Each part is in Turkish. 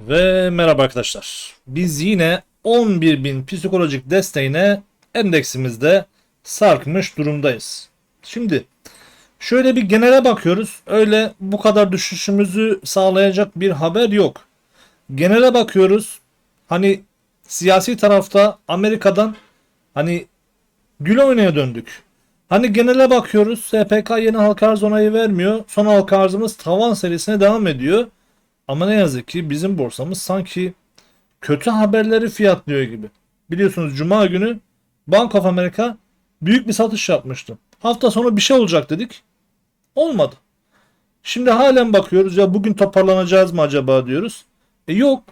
Ve merhaba arkadaşlar. Biz yine 11.000 psikolojik desteğine endeksimizde sarkmış durumdayız. Şimdi şöyle bir genele bakıyoruz. Öyle bu kadar düşüşümüzü sağlayacak bir haber yok. Genele bakıyoruz. Hani siyasi tarafta Amerika'dan hani gül oynaya döndük. Hani genele bakıyoruz. SPK yeni halka arz onayı vermiyor. Son halka arzımız tavan serisine devam ediyor. Ama ne yazık ki bizim borsamız sanki kötü haberleri fiyatlıyor gibi. Biliyorsunuz Cuma günü Bank of America büyük bir satış yapmıştı. Hafta sonu bir şey olacak dedik. Olmadı. Şimdi halen bakıyoruz ya bugün toparlanacağız mı acaba diyoruz. E yok.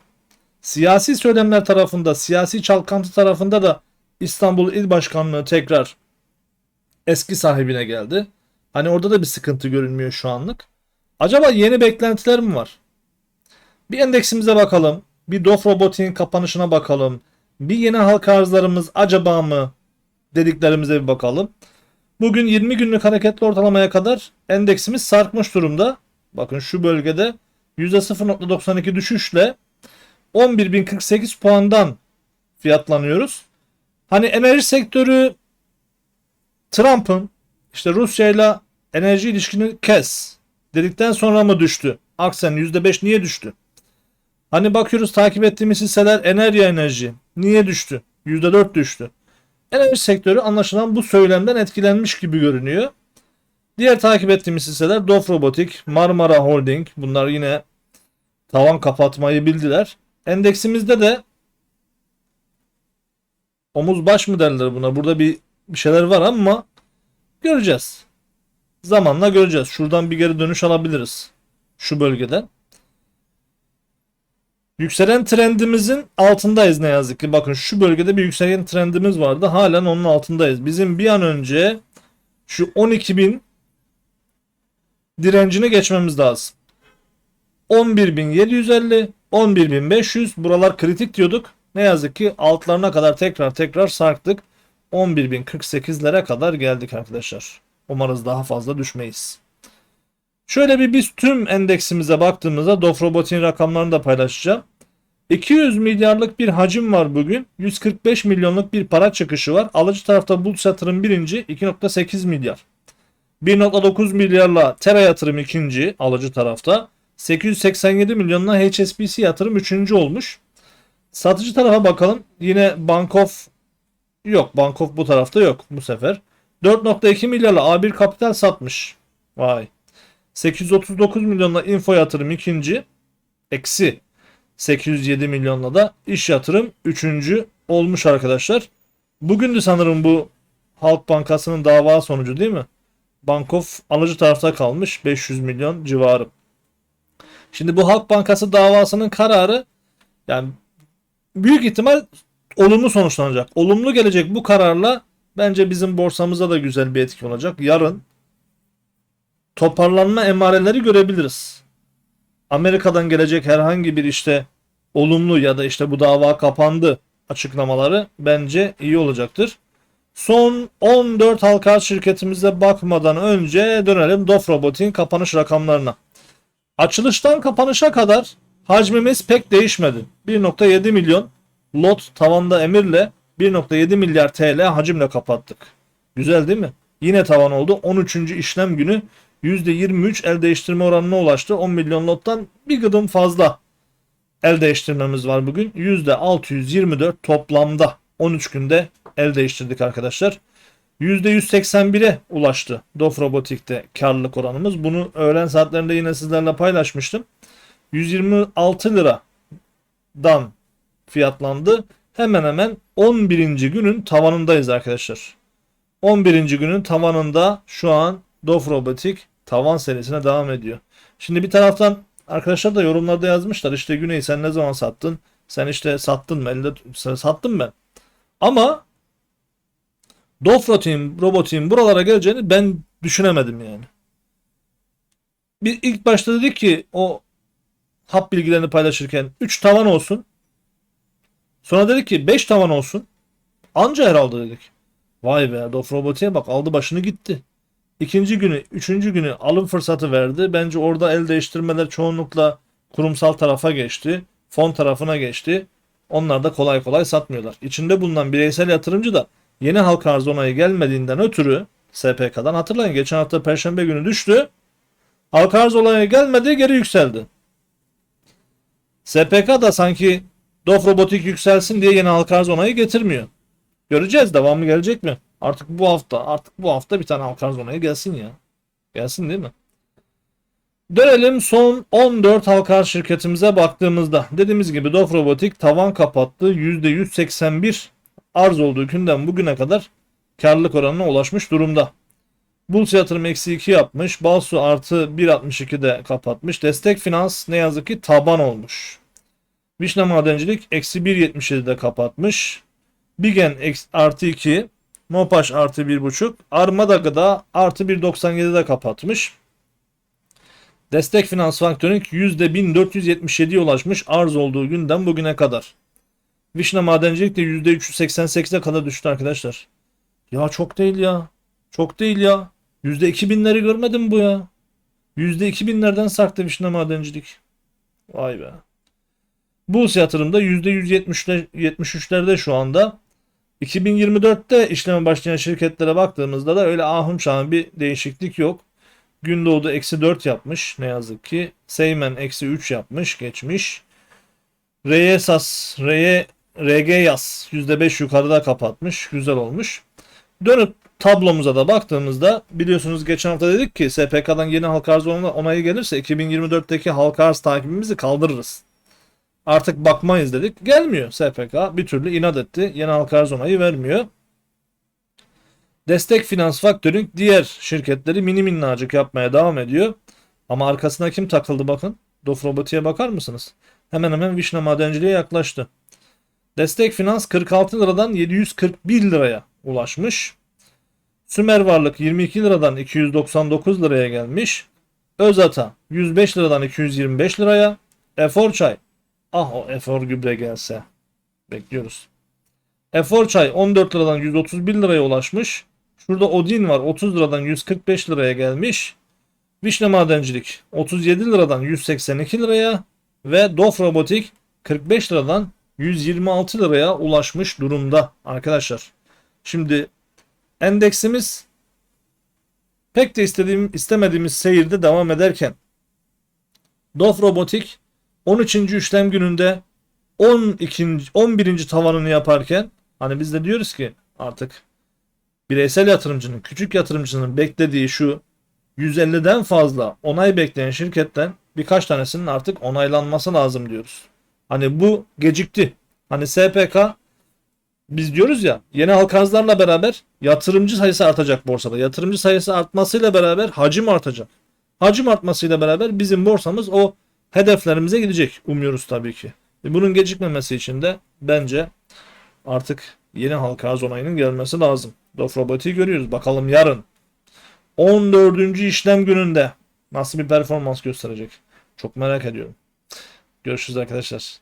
Siyasi söylemler tarafında, siyasi çalkantı tarafında da İstanbul İl Başkanlığı tekrar eski sahibine geldi. Hani orada da bir sıkıntı görünmüyor şu anlık. Acaba yeni beklentiler mi var? Bir endeksimize bakalım. Bir DOF Robotik'in kapanışına bakalım. Bir yeni halka arzlarımız acaba mı dediklerimize bir bakalım. Bugün 20 günlük hareketli ortalamaya kadar endeksimiz sarkmış durumda. Bakın şu bölgede %0.92 düşüşle 11.048 puandan fiyatlanıyoruz. Hani enerji sektörü Trump'ın işte Rusya ile enerji ilişkini kes dedikten sonra mı düştü? Aksen %5 niye düştü? Hani bakıyoruz takip ettiğimiz hisseler Enerji Enerji. Niye düştü? %4 düştü. Enerji sektörü anlaşılan bu söylemden etkilenmiş gibi görünüyor. Diğer takip ettiğimiz hisseler Dof Robotik, Marmara Holding. Bunlar yine tavan kapatmayı bildiler. Endeksimizde de omuz baş mı derler buna? Burada bir, bir şeyler var ama göreceğiz. Zamanla göreceğiz. Şuradan bir geri dönüş alabiliriz. Şu bölgeden. Yükselen trendimizin altındayız ne yazık ki. Bakın şu bölgede bir yükselen trendimiz vardı. Halen onun altındayız. Bizim bir an önce şu 12.000 direncini geçmemiz lazım. 11.750, 11.500 buralar kritik diyorduk. Ne yazık ki altlarına kadar tekrar tekrar sarktık. 11.048'lere kadar geldik arkadaşlar. Umarız daha fazla düşmeyiz. Şöyle bir biz tüm endeksimize baktığımızda Dof Robotik'in rakamlarını da paylaşacağım. 200 milyarlık bir hacim var bugün. 145 milyonluk bir para çıkışı var. Alıcı tarafta Bulls yatırım birinci 2.8 milyar. 1.9 milyarla Tera yatırım ikinci alıcı tarafta. 887 milyonla HSBC yatırım üçüncü olmuş. Satıcı tarafa bakalım. Yine Bank of yok. Bank of bu tarafta yok bu sefer. 4.2 milyarla A1 Kapital satmış. Vay. 839 milyonla info yatırım ikinci. Eksi 807 milyonla da iş yatırım üçüncü olmuş arkadaşlar. Bugündü sanırım bu Halk Bankası'nın dava sonucu değil mi? Bankof alıcı tarafta kalmış 500 milyon civarı. Şimdi bu Halk Bankası davasının kararı yani büyük ihtimal olumlu sonuçlanacak. Olumlu gelecek bu kararla bence bizim borsamıza da güzel bir etki olacak. Yarın toparlanma emareleri görebiliriz. Amerika'dan gelecek herhangi bir işte olumlu ya da işte bu dava kapandı açıklamaları bence iyi olacaktır. Son 14 halka şirketimize bakmadan önce dönelim Dof Robotik'in kapanış rakamlarına. Açılıştan kapanışa kadar hacmimiz pek değişmedi. 1.7 milyon lot tavanda emirle 1.7 milyar TL hacimle kapattık. Güzel değil mi? Yine tavan oldu. 13. işlem günü %23 el değiştirme oranına ulaştı. 10 milyon lottan bir gıdım fazla el değiştirmemiz var bugün. %624 toplamda 13 günde el değiştirdik arkadaşlar. %181'e ulaştı Dof Robotik'te karlılık oranımız. Bunu öğlen saatlerinde yine sizlerle paylaşmıştım. 126 liradan fiyatlandı. Hemen hemen 11. günün tavanındayız arkadaşlar. 11. günün tavanında şu an Dof Robotik tavan serisine devam ediyor. Şimdi bir taraftan arkadaşlar da yorumlarda yazmışlar işte Güney sen ne zaman sattın? Sen işte sattın mı? Elde sattım ben. Ama Dof robotin buralara geleceğini ben düşünemedim yani. Bir ilk başta dedik ki o hap bilgilerini paylaşırken 3 tavan olsun. Sonra dedik ki 5 tavan olsun. Anca herhalde dedik. Vay be Dof Robotik'e bak aldı başını gitti. ikinci günü, üçüncü günü alım fırsatı verdi. Bence orada el değiştirmeler çoğunlukla kurumsal tarafa geçti. Fon tarafına geçti. Onlar da kolay kolay satmıyorlar. İçinde bulunan bireysel yatırımcı da yeni halka arz onayı gelmediğinden ötürü SPK'dan hatırlayın geçen hafta perşembe günü düştü. Halka arz onayı gelmedi geri yükseldi. SPK da sanki Dof Robotik yükselsin diye yeni halka arz onayı getirmiyor. Göreceğiz devamı gelecek mi? Artık bu hafta artık bu hafta bir tane halka arz onayı gelsin ya. Gelsin değil mi? Dönelim son 14 halka arz şirketimize baktığımızda. Dediğimiz gibi Dof Robotik tavan kapattı. %181 arz olduğu günden bugüne kadar karlılık oranına ulaşmış durumda. Bulls yatırım eksi 2 yapmış. Balsu artı 1.62'de kapatmış. Destek finans ne yazık ki taban olmuş. Vişne Madencilik eksi 1.77'de kapatmış. Bigen artı 2. Mopaş artı 1.5. Armada Gıda artı 1.97'de kapatmış. Destek Finans Faktörünk %1477'ye ulaşmış arz olduğu günden bugüne kadar. Vişne Madencilik de %388'e kadar düştü arkadaşlar. Ya çok değil ya. Çok değil ya. %2000'leri görmedim bu ya. %2000'lerden sarktı Vişne Madencilik. Vay be. Bulls yatırımda %173'lerde şu anda. 2024'te işleme başlayan şirketlere baktığımızda da öyle ahım şahım bir değişiklik yok. Gündoğdu eksi 4 yapmış ne yazık ki. Seymen eksi 3 yapmış geçmiş. Reyesas, Reye, RG Yas %5 yukarıda kapatmış. Güzel olmuş. Dönüp tablomuza da baktığımızda biliyorsunuz geçen hafta dedik ki SPK'dan yeni halka arz onay- onayı gelirse 2024'teki halka arz takibimizi kaldırırız. Artık bakmayız dedik. Gelmiyor SPK. Bir türlü inat etti. Yeni halka arz onayı vermiyor. Destek Finans Faktörünk diğer şirketleri mini minnacık yapmaya devam ediyor. Ama arkasına kim takıldı bakın. Dof Robotik'e bakar mısınız? Hemen hemen Vişne Madenciliğe yaklaştı. Destek Finans 46 liradan 741 liraya ulaşmış. Sümer Varlık 22 liradan 299 liraya gelmiş. Özata 105 liradan 225 liraya. Efor Çay. Ah o Efor gübre gelse. Bekliyoruz. Efor Çay 14 liradan 131 liraya ulaşmış. Şurada Odin var 30 liradan 145 liraya gelmiş. Vişne Madencilik 37 liradan 182 liraya ve Dof Robotik 45 liradan 126 liraya ulaşmış durumda arkadaşlar. Şimdi endeksimiz pek de istediğim istemediğimiz seyirde devam ederken Dof Robotik 13. işlem gününde 12. 11. tavanını yaparken hani biz de diyoruz ki artık bireysel yatırımcının, küçük yatırımcının beklediği şu 150'den fazla onay bekleyen şirketten birkaç tanesinin artık onaylanması lazım diyoruz. Hani bu gecikti. Hani SPK biz diyoruz ya yeni halka arzlarla beraber yatırımcı sayısı artacak borsada. Yatırımcı sayısı artmasıyla beraber hacim artacak. Hacim artmasıyla beraber bizim borsamız o hedeflerimize gidecek. Umuyoruz tabii ki. Ve bunun gecikmemesi için de bence artık yeni halka arz onayının gelmesi lazım. Dof Robotik'i görüyoruz. Bakalım yarın 14. işlem gününde nasıl bir performans gösterecek? Çok merak ediyorum. Görüşürüz arkadaşlar.